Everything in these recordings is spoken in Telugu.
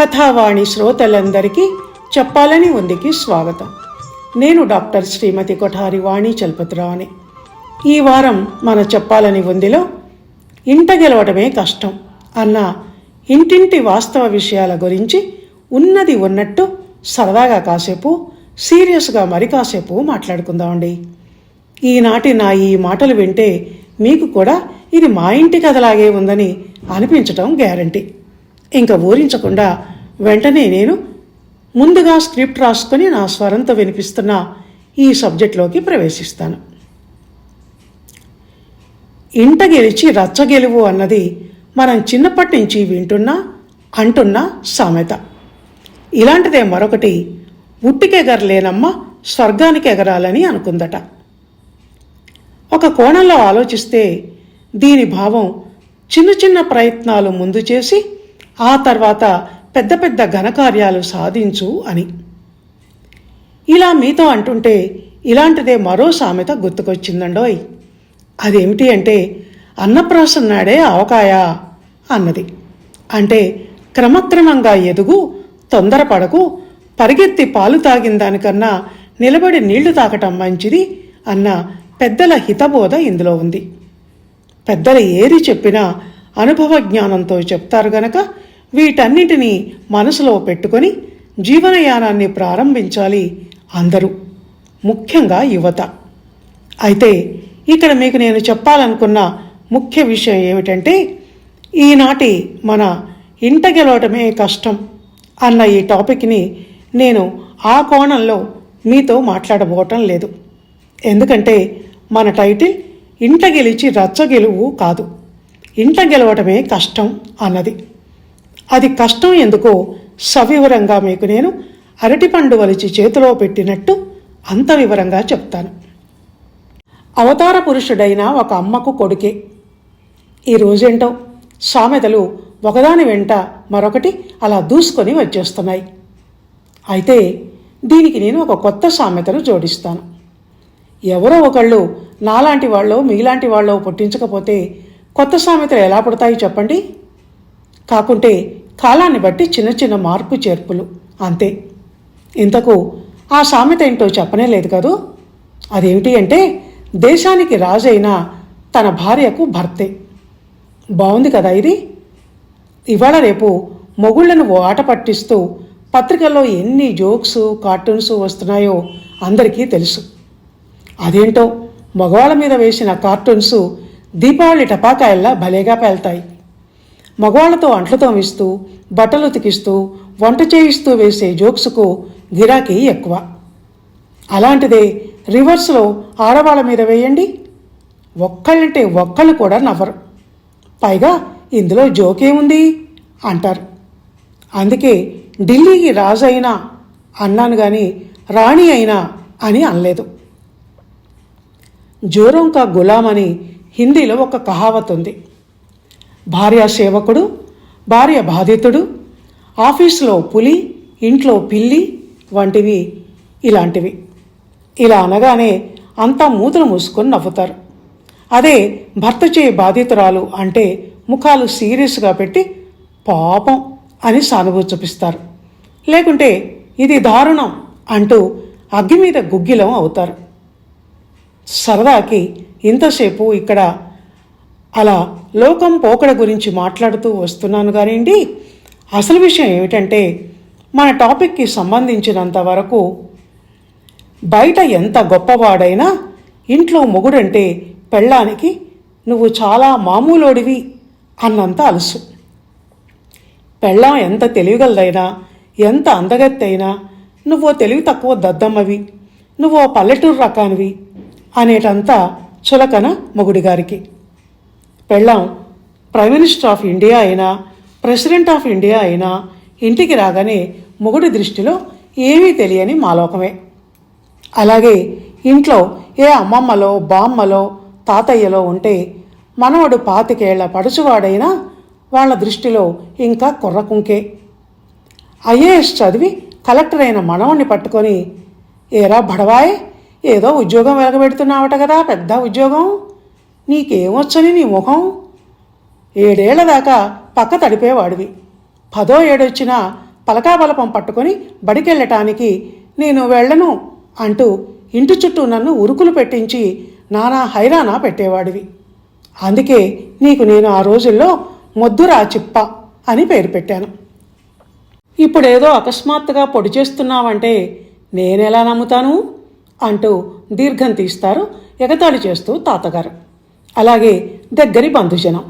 కథావాణి శ్రోతలందరికీ చెప్పాలని ఉందికి స్వాగతం. నేను డాక్టర్ శ్రీమతి కొఠారి వాణి చలపతిరావుని. ఈ వారం మన చెప్పాలని ఉందిలో ఇంట గెలవటమే కష్టం అన్న ఇంటింటి వాస్తవ విషయాల గురించి ఉన్నది ఉన్నట్టు సరదాగా కాసేపు సీరియస్గా మరి కాసేపు మాట్లాడుకుందామండి. ఈనాటి నా ఈ మాటలు వింటే మీకు కూడా ఇది మా ఇంటి కథలాగే ఉందని అనిపించటం గ్యారంటీ. ఇంకా ఊరించకుండా వెంటనే నేను ముందుగా స్క్రిప్ట్ రాసుకొని నా స్వరంతో వినిపిస్తున్న ఈ సబ్జెక్ట్లోకి ప్రవేశిస్తాను. ఇంట గెలిచి రచ్చ గెలువు అన్నది మనం చిన్నప్పటి నుంచి వింటున్నా అంటున్న సామెత. ఇలాంటిదే మరొకటి ఉట్టికెగరలేనమ్మ స్వర్గానికి ఎగరాలని అనుకుందట. ఒక కోణంలో ఆలోచిస్తే దీని భావం చిన్న చిన్న ప్రయత్నాలు ముందు చేసి ఆ తర్వాత పెద్ద పెద్ద ఘనకార్యాలు సాధించు అని. ఇలా మీతో అంటుంటే ఇలాంటిదే మరో సామెత గుర్తుకొచ్చిందండోయ్. అదేమిటి అంటే అన్నప్రాసం నాడే అవకాయ అన్నది. అంటే క్రమక్రమంగా ఎదుగు తొందరపడకు పరిగెత్తి పాలు తాగిన దానికన్నా నిలబడి నీళ్ళు తాగటం మంచిది అన్న పెద్దల హితబోధ ఇందులో ఉంది. పెద్దలు ఏది చెప్పినా అనుభవ జ్ఞానంతో చెప్తారు గనక వీటన్నిటినీ మనసులో పెట్టుకొని జీవనయానాన్ని ప్రారంభించాలి అందరూ ముఖ్యంగా యువత. అయితే ఇక్కడ మీకు నేను చెప్పాలనుకున్న ముఖ్య విషయం ఏమిటంటే ఈనాటి మన ఇంట గెలవటమే కష్టం అన్న ఈ టాపిక్ని నేను ఆ కోణంలో మీతో మాట్లాడబోవటం లేదు. ఎందుకంటే మన టైటిల్ ఇంట గెలిచి రచ్చ గెలువు కాదు. ఇంట గెలవటమే కష్టం అన్నది. అది కష్టం ఎందుకో సవివరంగా మీకు నేను అరటిపండు వలిచి చేతిలో పెట్టినట్టు అంత వివరంగా చెప్తాను. అవతార పురుషుడైన ఒక అమ్మకు కొడుకే. ఈ రోజేంటో సామెతలు ఒకదాని వెంట మరొకటి అలా దూసుకొని వచ్చేస్తున్నాయి. అయితే దీనికి నేను ఒక కొత్త సామెతను జోడిస్తాను. ఎవరో ఒకళ్ళు నాలాంటి వాళ్ళు మీలాంటి వాళ్ళు పుట్టించకపోతే కొత్త సామెతలు ఎలా పుడతాయి చెప్పండి? కాకుంటే కాలాన్ని బట్టి చిన్న చిన్న మార్పు చేర్పులు. అంతే. ఇంతకు ఆ సామెత ఏంటో చెప్పనే లేదు కదూ? అదేమిటి అంటే దేశానికి రాజైన తన భార్యకు భర్తే. బాగుంది కదా ఇది? ఇవాళ రేపు మొగుళ్ళను ఓ ఆట పట్టిస్తూ పత్రికల్లో ఎన్ని జోక్స్ కార్టూన్స్ వస్తున్నాయో అందరికీ తెలుసు. అదేంటో మగవాళ్ళ మీద వేసిన కార్టూన్స్ దీపావళి టపాకాయల్లా భలేగా పేల్తాయి. మగవాళ్ళతో అంట్లు తోమిస్తూ బట్టలు ఉతికిస్తూ వంట చేయిస్తూ వేసే జోక్స్కు గిరాకీ ఎక్కువ. అలాంటిదే రివర్స్లో ఆడవాళ్ళ మీద వేయండి. ఒక్కళ్ళంటే ఒక్కళ్ళు కూడా నవ్వరు. పైగా ఇందులో జోకేముంది? అంటారు. అందుకే ఢిల్లీకి రాజు అయినా అన్నాను కానీ రాణి అయినా అని అనలేదు. జోరం కా గులాం అని హిందీలో ఒక కహావత్ ఉంది. భార్య సేవకుడు భార్య బాధితుడు ఆఫీసులో పులి ఇంట్లో పిల్లి వంటివి ఇలాంటివి. ఇలా అనగానే అంతా మూతలు మూసుకొని నవ్వుతారు. అదే భర్త చే బాధితురాలు అంటే ముఖాలు సీరియస్గా పెట్టి పాపం అని సానుభూతి చూపిస్తారు. లేకుంటే ఇది దారుణం అంటూ అగ్గి మీద గుగ్గిలం అవుతారు. సరదాకి ఇంతసేపు ఇక్కడ అలా లోకం పోకడ గురించి మాట్లాడుతూ వస్తున్నాను కానివ్వండి అసలు విషయం ఏమిటంటే మన టాపిక్కి సంబంధించినంత వరకు బయట ఎంత గొప్పవాడైనా ఇంట్లో మొగుడంటే పెళ్ళానికి నువ్వు చాలా మామూలోడివి అన్నంత అలుసు. పెళ్ళాం ఎంత తెలివిగలదైనా ఎంత అందగత్తైనా నువ్వో తెలివి తక్కువ దద్దమ్మవి నువ్వో పల్లెటూరు రకానివి అనేటంత చులకన మొగుడిగారికి. పెళ్ళాం. ప్రైమ్ మినిస్టర్ ఆఫ్ ఇండియా అయినా ప్రెసిడెంట్ ఆఫ్ ఇండియా అయినా ఇంటికి రాగానే మొగుడి దృష్టిలో ఏమీ తెలియని మాలోకమే. అలాగే ఇంట్లో ఏ అమ్మమ్మలో బామ్మలో తాతయ్యలో ఉంటే మనవడు పాతికేళ్ళ పడుచువాడైనా వాళ్ళ దృష్టిలో ఇంకా కుర్రకుంకే ఐఏఎస్ చదివి కలెక్టర్ అయిన మనవణ్ణి పట్టుకొని ఏరా బడవాయ్ ఏదో ఉద్యోగం వెలగబెడుతున్నావట కదా పెద్ద ఉద్యోగం. నీకేమొచ్చని నీ ముఖం ఏడేళ్ళ దాకా పక్క తడిపేవాడివి. పదో ఏడొచ్చినా పలకాబలపం పట్టుకొని బడికెళ్ళటానికి నేను వెళ్ళను అంటూ ఇంటి చుట్టూ నన్ను ఉరుకులు పెట్టించి నానా హైరానా పెట్టేవాడివి. అందుకే నీకు నేను ఆ రోజుల్లో మొద్దురా చిప్ప అని పేరు పెట్టాను. ఇప్పుడేదో అకస్మాత్తుగా పొడి చేస్తున్నావంటే నేనెలా నమ్ముతాను? అంటూ దీర్ఘం తీస్తారు ఎగతాళి చేస్తూ తాతగారు. అలాగే దగ్గరి బంధుజనం.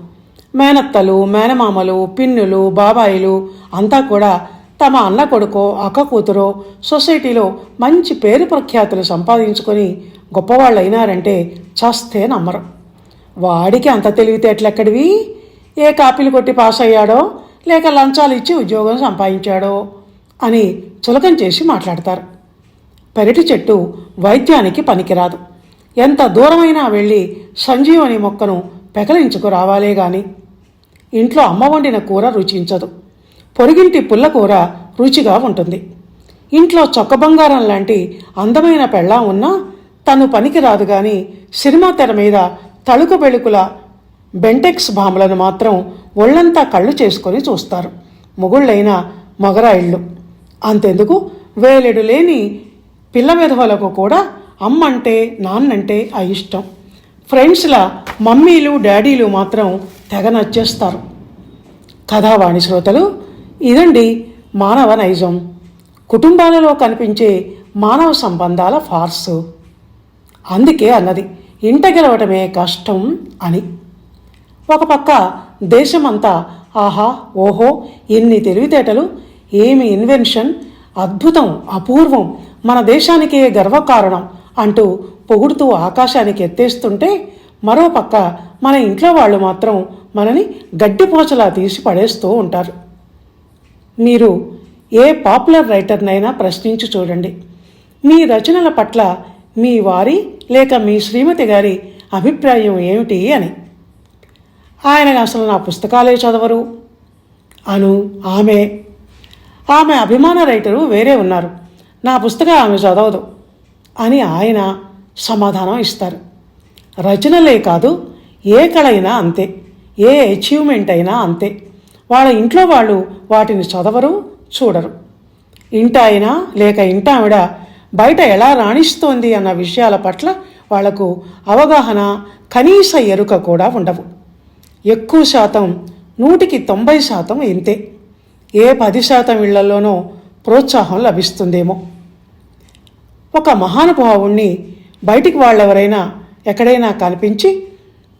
మేనత్తలు మేనమామలు పిన్నులు బాబాయిలు అంతా కూడా తమ అన్న కొడుకో అక్క కూతురో సొసైటీలో మంచి పేరు ప్రఖ్యాతులు సంపాదించుకొని గొప్పవాళ్ళైనారంటే చస్తే నమ్మరు. వాడికి అంత తెలివితేటలెక్కడివి? ఏ కాపీలు కొట్టి పాస్ అయ్యాడో లేక లంచాలు ఇచ్చి ఉద్యోగం సంపాదించాడో అని చులకం చేసి మాట్లాడతారు. పెరటి చెట్టు వైద్యానికి పనికిరాదు. ఎంత దూరమైనా వెళ్ళి సంజీవని మొక్కను పెకలించుకు రావాలే గాని. ఇంట్లో అమ్మ వండిన కూర రుచించదు. పొరిగింటి పుల్లకూర రుచిగా ఉంటుంది. ఇంట్లో చొక్క బంగారం లాంటి అందమైన పెళ్ళా ఉన్నా తను పనికిరాదు గాని సినిమా తెర మీద తళుకు బెళుకుల బెంటెక్స్ భామలను మాత్రం ఒళ్ళంతా కళ్ళు చేసుకొని చూస్తారు. మొగుళ్ళైన మగరాయిళ్ళు. అంతెందుకు? వేలెడు లేని పిల్ల విధవలకు కూడా అమ్మ అంటే నాన్నంటే అయిష్టం ఫ్రెండ్స్లా మమ్మీలు డాడీలు మాత్రం తెగ నచ్చేస్తారు. కథావాణి శ్రోతలు ఇదండి మానవ నైజం. కుటుంబాలలో కనిపించే మానవ సంబంధాల ఫార్సు. అందుకే అన్నది ఇంట గెలవటమే కష్టం అని. ఒక పక్క దేశమంతా ఆహా ఓహో ఎన్ని తెలివితేటలు ఏమి ఇన్వెన్షన్ అద్భుతం అపూర్వం మన దేశానికే గర్వకారణం అంటూ పొగుడుతూ ఆకాశానికి ఎత్తేస్తుంటే మరోపక్క మన ఇంట్లో వాళ్ళు మాత్రం మనని గడ్డిపోచలా తీసి పడేస్తూ ఉంటారు. మీరు ఏ పాపులర్ రైటర్నైనా ప్రశ్నించి చూడండి. మీ రచనల పట్ల మీ వారి లేక మీ శ్రీమతి గారి అభిప్రాయం ఏమిటి అని. ఆయన అసలు నా పుస్తకాలే చదవరు. అను ఆమె. ఆమె అభిమాన రైటరు వేరే ఉన్నారు. నా పుస్తకం ఆమె చదవదు. అని ఆయన సమాధానం ఇస్తారు. రచనలే కాదు ఏ కళ అయినా అంతే ఏ అచీవ్మెంట్ అయినా అంతే. వాళ్ళ ఇంట్లో వాళ్ళు వాటిని చదవరు చూడరు. ఇంట అయినా లేక ఇంట ఆవిడ బయట ఎలా రాణిస్తోంది అన్న విషయాల పట్ల వాళ్ళకు అవగాహన కనీస ఎరుక కూడా ఉండవు. ఎక్కువ శాతం నూటికి తొంభై శాతం ఇంతే. ఏ పది శాతం ఇళ్ళలోనో ప్రోత్సాహం లభిస్తుందేమో. ఒక మహానుభావుణ్ణి బయటికి వాళ్ళెవరైనా ఎక్కడైనా కనిపించి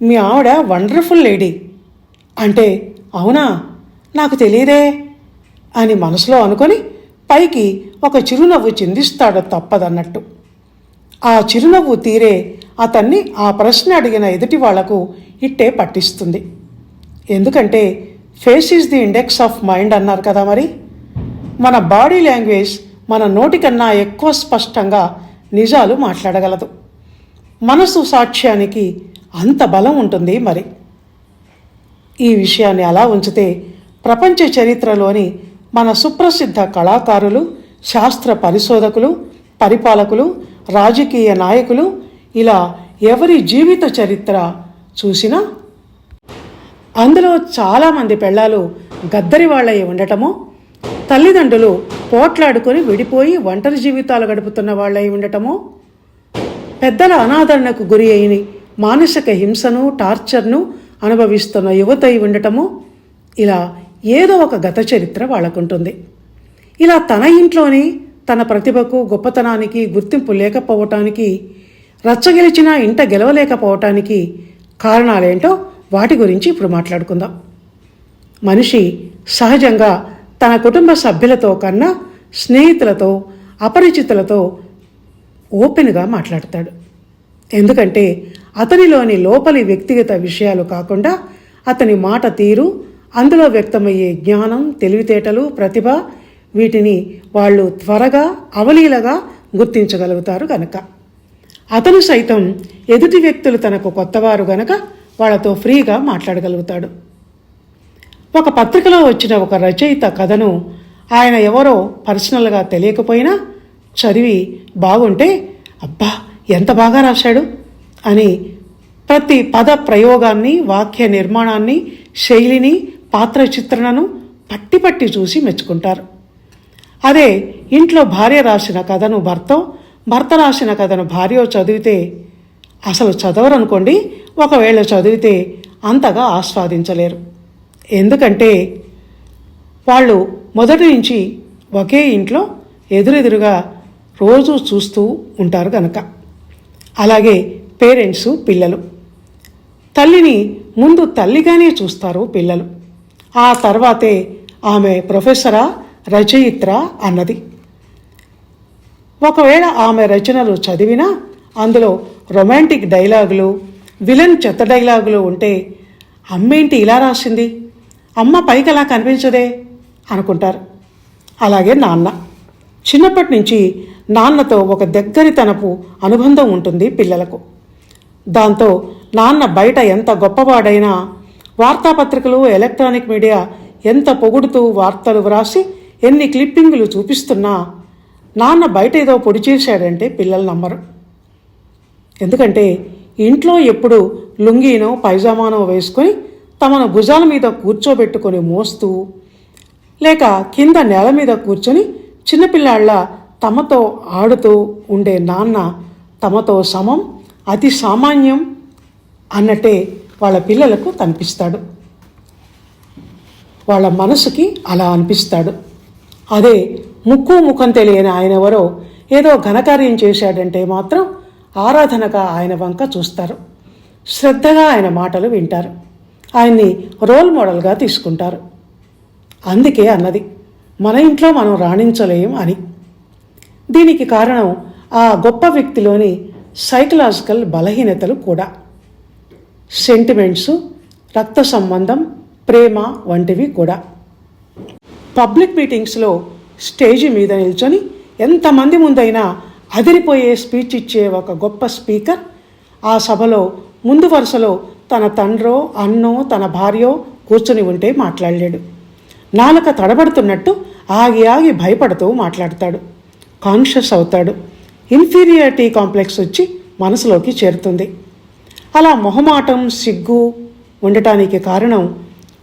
మీ ఆవిడ వండర్ఫుల్ లేడీ. అంటే అవునా? నాకు తెలియదే. అని మనసులో అనుకొని పైకి ఒక చిరునవ్వు చిందిస్తాడు తప్పదన్నట్టు. ఆ చిరునవ్వు తీరే అతన్ని ఆ ప్రశ్న అడిగిన ఎదుటి వాళ్ళకు ఇట్టే పట్టిస్తుంది. ఎందుకంటే face is the index of mind అన్నారు కదా మరి. మన బాడీ లాంగ్వేజ్ మన నోటికన్నా ఎక్కువ స్పష్టంగా నిజాలు మాట్లాడగలదు. మనసు సాక్ష్యానికి అంత బలం ఉంటుంది మరి. ఈ విషయాన్ని అలా ఉంచితే ప్రపంచ చరిత్రలోని మన సుప్రసిద్ధ కళాకారులు శాస్త్ర పరిశోధకులు పరిపాలకులు రాజకీయ నాయకులు ఇలా ఎవరి జీవిత చరిత్ర చూసినా అందులో చాలామంది పెళ్ళాలు గద్దరి వాళ్ళై ఉండటమో తల్లిదండ్రులు పోట్లాడుకొని విడిపోయి ఒంటరి జీవితాలు గడుపుతున్న వాళ్ళై ఉండటమో? పెద్దల అనాదరణకు గురి అయిన మానసిక హింసను టార్చర్ను అనుభవిస్తున్న యువత అయి ఉండటము? ఇలా ఏదో ఒక గత చరిత్ర వాళ్ళకుంటుంది. ఇలా తన ఇంట్లోని తన ప్రతిభకు గొప్పతనానికి గుర్తింపు లేకపోవటానికి రచ్చగెలిచినా ఇంట గెలవలేకపోవటానికి కారణాలేంటో వాటి గురించి ఇప్పుడు మాట్లాడుకుందాం. మనిషి సహజంగా తన కుటుంబ సభ్యులతో కన్నా స్నేహితులతో అపరిచితులతో ఓపెన్గా మాట్లాడతాడు. ఎందుకంటే అతనిలోని లోపలి వ్యక్తిగత విషయాలు కాకుండా అతని మాట తీరు అందులో వ్యక్తమయ్యే జ్ఞానం తెలివితేటలు ప్రతిభ వీటిని వాళ్ళు త్వరగా అవలీలగా గుర్తించగలుగుతారు గనక. అతను సైతం ఎదుటి వ్యక్తులు తనకు కొత్తవారు గనక వాళ్ళతో ఫ్రీగా మాట్లాడగలుగుతాడు. ఒక పత్రికలో వచ్చిన ఒక రచయిత కథను ఆయన ఎవరో పర్సనల్గా తెలియకపోయినా చదివి బాగుంటే అబ్బా ఎంత బాగా రాశాడు? అని ప్రతి పద ప్రయోగాన్ని వాక్య నిర్మాణాన్ని శైలిని పాత్ర చిత్రణను పట్టి పట్టి చూసి మెచ్చుకుంటారు. అదే ఇంట్లో భార్య రాసిన కథను భర్త భర్త రాసిన కథను భార్య చదివితే అసలు చదవరనుకోండి ఒకవేళ చదివితే అంతగా ఆస్వాదించలేరు. ఎందుకంటే వాళ్ళు మొదటి నుంచి ఒకే ఇంట్లో ఎదురెదురుగా రోజు చూస్తూ ఉంటారు కనుక అలాగే పేరెంట్స్ పిల్లలు. తల్లిని ముందు తల్లిగానే చూస్తారు పిల్లలు. ఆ తర్వాతే ఆమె ప్రొఫెసరా రచయిత్ర అన్నది. ఒకవేళ ఆమె రచనలు చదివినా అందులో రొమాంటిక్ డైలాగులు విలన్ చెత్త డైలాగులు ఉంటే అమ్మేంటి ఇలా రాసింది? అమ్మ పైకి అలా కనిపించదే? అనుకుంటారు. అలాగే నాన్న. చిన్నప్పటి నుంచి నాన్నతో ఒక దగ్గరితనపు అనుబంధం ఉంటుంది పిల్లలకు. దాంతో నాన్న బయట ఎంత గొప్పవాడైనా వార్తాపత్రికలు ఎలక్ట్రానిక్ మీడియా ఎంత పొగుడుతూ వార్తలు వ్రాసి ఎన్ని క్లిప్పింగులు చూపిస్తున్నా నాన్న బయట ఏదో పొడి చేశాడంటే పిల్లలు నమ్మరు. ఎందుకంటే ఇంట్లో ఎప్పుడు లుంగీనో పైజామానో వేసుకొని తమను భుజాల మీద కూర్చోబెట్టుకొని మోస్తూ లేక కింద నేల మీద కూర్చొని చిన్నపిల్లాళ్ళ తమతో ఆడుతూ ఉండే నాన్న తమతో సమం అతి సామాన్యం అన్నట్టే వాళ్ళ పిల్లలకు కనిపిస్తాడు వాళ్ళ మనసుకి అలా అనిపిస్తాడు. అదే ముక్కు ముఖం తెలియని ఆయన ఎవరో ఏదో ఘనకార్యం చేశాడంటే మాత్రం ఆరాధనగా ఆయన వంక చూస్తారు. శ్రద్ధగా ఆయన మాటలు వింటారు. ఆయన్ని రోల్ మోడల్గా తీసుకుంటారు. అందుకే అన్నది మన ఇంట్లో మనం రాణించలేం అని. దీనికి కారణం ఆ గొప్ప వ్యక్తిలోని సైకలాజికల్ బలహీనతలు కూడా. సెంటిమెంట్స్ రక్త సంబంధం ప్రేమ వంటివి కూడా. పబ్లిక్ మీటింగ్స్లో స్టేజి మీద నిల్చొని ఎంతమంది ముందైనా అదిరిపోయే స్పీచ్ ఇచ్చే ఒక గొప్ప స్పీకర్ ఆ సభలో ముందు వరుసలో తన తండ్రో అన్నో తన భార్యో కూర్చొని ఉంటే మాట్లాడలేడు. నాలుక తడబడుతున్నట్టు ఆగి ఆగి భయపడుతూ మాట్లాడతాడు. కాన్షియస్ అవుతాడు. ఇన్ఫీరియారిటీ కాంప్లెక్స్ వచ్చి మనసులోకి చేరుతుంది. అలా మొహమాటం సిగ్గు ఉండటానికి కారణం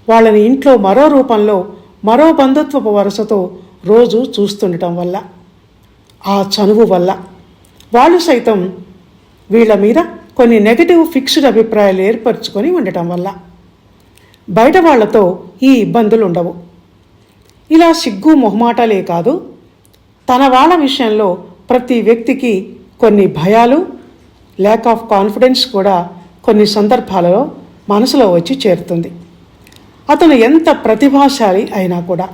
వాళ్ళని ఇంట్లో మరో రూపంలో మరో బంధుత్వపు వరుసతో రోజు చూస్తుండటం వల్ల ఆ చనువు వల్ల. వాళ్ళు సైతం వీళ్ళ మీద కొన్ని నెగటివ్ ఫిక్స్డ్ అభిప్రాయాలు ఏర్పరచుకొని ఉండటం వల్ల బయట వాళ్ళతో ఈ ఇబ్బందులు ఉండవు. ఇలా సిగ్గు మొహమాటాలే కాదు తన వాళ్ళ విషయంలో ప్రతి వ్యక్తికి కొన్ని భయాలు ల్యాక్ ఆఫ్ కాన్ఫిడెన్స్ కూడా కొన్ని సందర్భాలలో మనసులో వచ్చి చేరుతుంది. అతను ఎంత ప్రతిభాశాలి అయినా కూడా.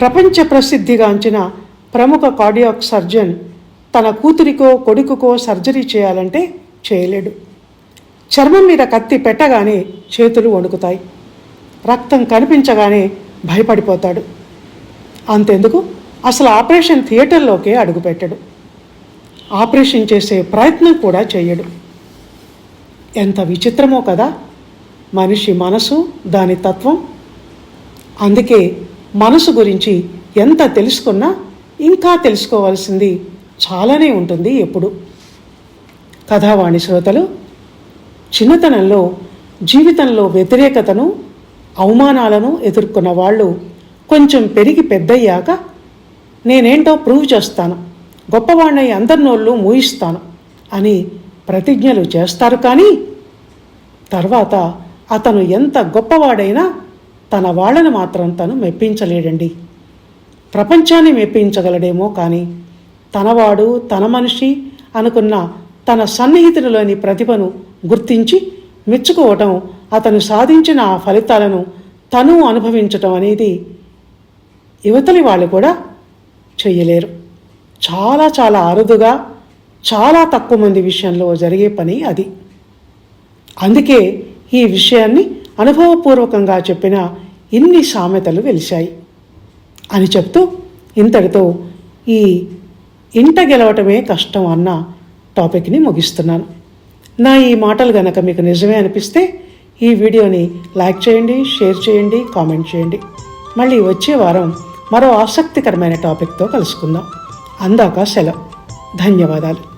ప్రపంచ ప్రసిద్ధిగాంచిన ప్రముఖ కార్డియాక్ సర్జన్ తన కూతురికో కొడుకుకో సర్జరీ చేయాలంటే చేయలేడు. చర్మం మీద కత్తి పెట్టగానే చేతులు వణుకుతాయి. రక్తం కనిపించగానే భయపడిపోతాడు. అంతెందుకు? అసలు ఆపరేషన్ థియేటర్లోకే అడుగుపెట్టడు. ఆపరేషన్ చేసే ప్రయత్నం కూడా చేయడు. ఎంత విచిత్రమో కదా! మనిషి మనసు దాని తత్వం. అందుకే మనసు గురించి ఎంత తెలుసుకున్నా ఇంకా తెలుసుకోవాల్సింది చాలానే ఉంటుంది ఎప్పుడు. కథావాణి శ్రోతలు చిన్నతనంలో జీవితంలో వ్యతిరేకతను అవమానాలను ఎదుర్కొన్న వాళ్ళు కొంచెం పెరిగి పెద్దయ్యాక నేనేంటో ప్రూవ్ చేస్తాను గొప్పవాణ్ణి అందరినోళ్ళు మూయిస్తాను అని ప్రతిజ్ఞలు చేస్తారు కానీ తర్వాత అతను ఎంత గొప్పవాడైనా తన వాళ్ళను మాత్రం తను మెప్పించలేడండి. ప్రపంచాన్ని మెప్పించగలడేమో కానీ తనవాడు తన మనిషి అనుకున్న తన సన్నిహితులలోని ప్రతిభను గుర్తించి మెచ్చుకోవటం అతను సాధించిన ఆ ఫలితాలను తను అనుభవించటం అనేది యువతలి వాళ్ళు కూడా చేయలేరు చాలా చాలా అరుదుగా చాలా తక్కువ మంది విషయంలో జరిగే పని అది. అందుకే ఈ విషయాన్ని అనుభవపూర్వకంగా చెప్పిన ఇన్ని సామెతలు వెలిశాయి. అని చెప్తూ ఇంతటితో ఈ ఇంట గెలవటమే కష్టం అన్న టాపిక్ని ముగిస్తున్నాను. నా ఈ మాటలు గనక మీకు నిజమే అనిపిస్తే ఈ వీడియోని లైక్ చేయండి షేర్ చేయండి కామెంట్ చేయండి. మళ్ళీ వచ్చే వారం మరో ఆసక్తికరమైన టాపిక్తో కలుసుకుందాం. అందాక సెలవు. ధన్యవాదాలు.